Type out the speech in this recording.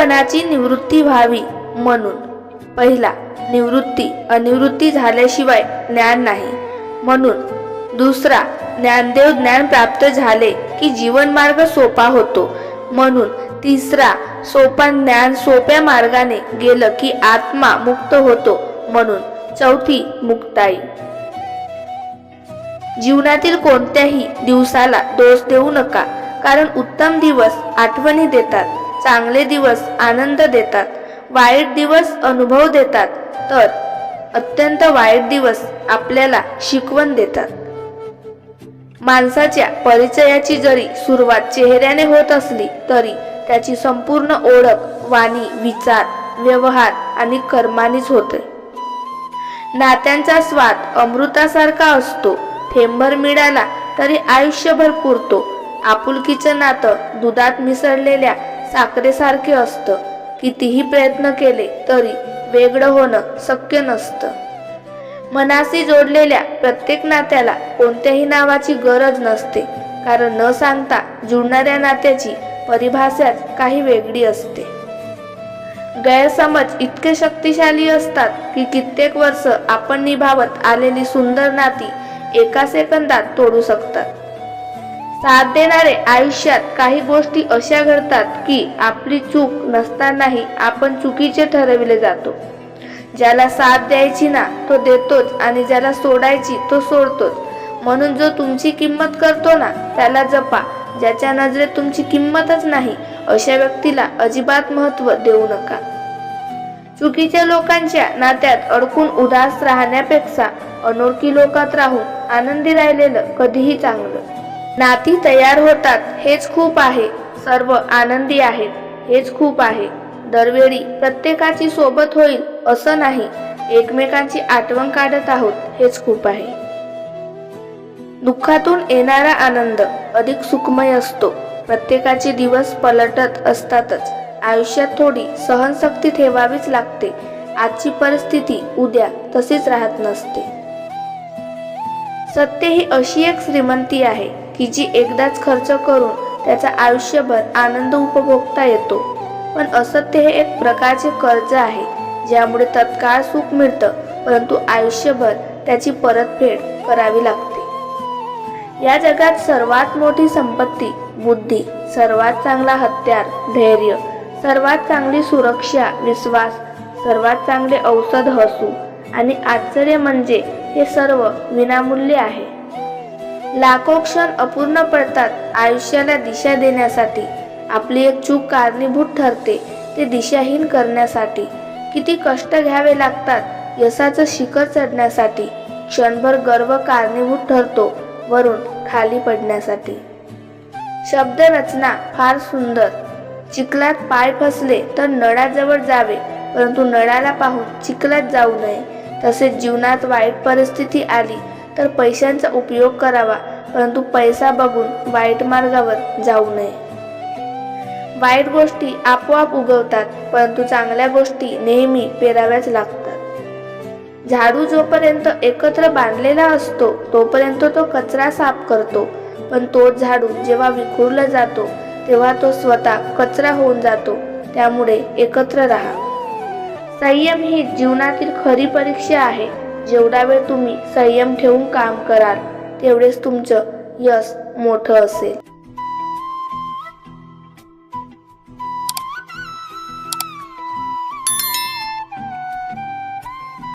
अज्ञानीपणाची निवृत्ती व्हावी म्हणून. पहिला निवृत्ती अनिवृत्ती झाल्याशिवाय ज्ञान नाही. म्हणून दुसरा ज्ञानदेव ज्ञान प्राप्त झाले की जीवनमार्ग सोपा होतो. म्हणून तिसरा सोपान ज्ञान सोप्या मार्गाने गेलं की आत्मा मुक्त होतो. म्हणून चौथी मुक्ताई. जीवनातील कोणत्याही दिवसाला दोष देऊ नका कारण उत्तम दिवस आठवणी देतात. चांगले दिवस आनंद देतात वाईट दिवस अनुभव देतात तर अत्यंत वाईट दिवस आपल्याला शिकवण देतात. माणसाच्या परिचयाची जरी सुरुवात चेहऱ्याने होत असली तरी त्याची संपूर्ण ओळख वाणी विचार व्यवहार आणि कर्मानीच होते. नात्यांचा स्वाद अमृतासारखा असतो थेंबर मिळाला तरी आयुष्यभर पुरतो. आपुलकीचं नातं दुधात मिसळलेल्या साखरेसारखे असतं. कितीही प्रयत्न केले तरी वेगळं होणं शक्य नसतं. मनाशी जोडलेल्या प्रत्येक नात्याला कोणत्याही नावाची गरज नसते. कारण न सांगता जुळणाऱ्या नात्याची परिभाषाच काही वेगळी असते. गैरसमज इतके शक्तिशाली असतात की कित्येक वर्ष आपण निभावत आलेली सुंदर नाती एका सेकंदात तोडू शकतात. साथ देणारे आयुष्यात काही गोष्टी अशा घडतात की आपली चूक नसतानाही आपण चुकीचे ठरविले जातो. ज्याला साथ द्यायची ना तो देतोच आणि ज्याला सोडायची तो सोडतोच. म्हणून जो तुमची किंमत करतो ना त्याला जपा. ज्याच्या नजरेत तुमची किंमतच नाही अशा व्यक्तीला अजिबात महत्त्व देऊ नका. चुकीच्या लोकांच्या नात्यात अडकून उदास राहण्यापेक्षा अनोळखी लोकात राहून आनंदी राहिलेलं कधीही चांगलं. नाती तयार होतात हेच खूप आहे. सर्व आनंदी आहेत हेच खूप आहे. दरवेळी प्रत्येकाची सोबत होईल असं नाही. एकमेकांची आठवण काढत आहोत हेच खूप आहे. दुःखातून येणारा आनंद अधिक सुखमय असतो. प्रत्येकाचे दिवस पलटत असतातच. आयुष्यात थोडी सहनशक्ती ठेवावीच लागते. आजची परिस्थिती उद्या तशीच राहत नसते. सत्य ही अशी एक श्रीमंती आहे. की जी एकदाच खर्च करून त्याचा आयुष्यभर आनंद उपभोगता येतो. पण असत्य हे एक प्रकारचे कर्ज आहे ज्यामुळे तत्काळ सुख मिळतं परंतु आयुष्यभर त्याची परतफेड करावी लागते. या जगात सर्वात मोठी संपत्ती बुद्धी सर्वात चांगला हत्यार धैर्य सर्वात चांगली सुरक्षा विश्वास सर्वात चांगले औषध हसू आणि आश्चर्य म्हणजे हे सर्व विनामूल्य आहे. लाखो क्षण अपूर्ण पडतात आयुष्याला दिशा देण्यासाठी. आपली एक चूक कारणीभूत ठरते ते दिशाहीन करण्यासाठी. किती कष्ट घ्यावे लागतात यशाचं शिखर चढण्यासाठी. क्षणभर गर्व कारणीभूत ठरतो वरून खाली पडण्यासाठी. शब्द रचना फार सुंदर. चिखलात पाय फसले तर नळाजवळ जावे परंतु नळाला पाहून चिखलात जाऊ नये. तसेच जीवनात वाईट परिस्थिती आली तर पैशांचा उपयोग करावा परंतु पैसा बघून वाईट मार्गावर जाऊ नये. वाईट गोष्टी आपोआप उगवतात परंतु चांगल्या गोष्टी नेहमी पेराव्याच लागतात. झाडू जोपर्यंत एकत्र बांधलेला असतो तोपर्यंत तो कचरा साफ करतो. पण तोच झाडू जेव्हा विखुरला जातो तेव्हा तो स्वतः कचरा होऊन जातो त्यामुळे एकत्र राहा. संयम ही जीवनातील खरी परीक्षा आहे. जेवढा वेळ तुम्ही संयम ठेवून काम कराल तेवढेच तुमचं यश मोठं असेल.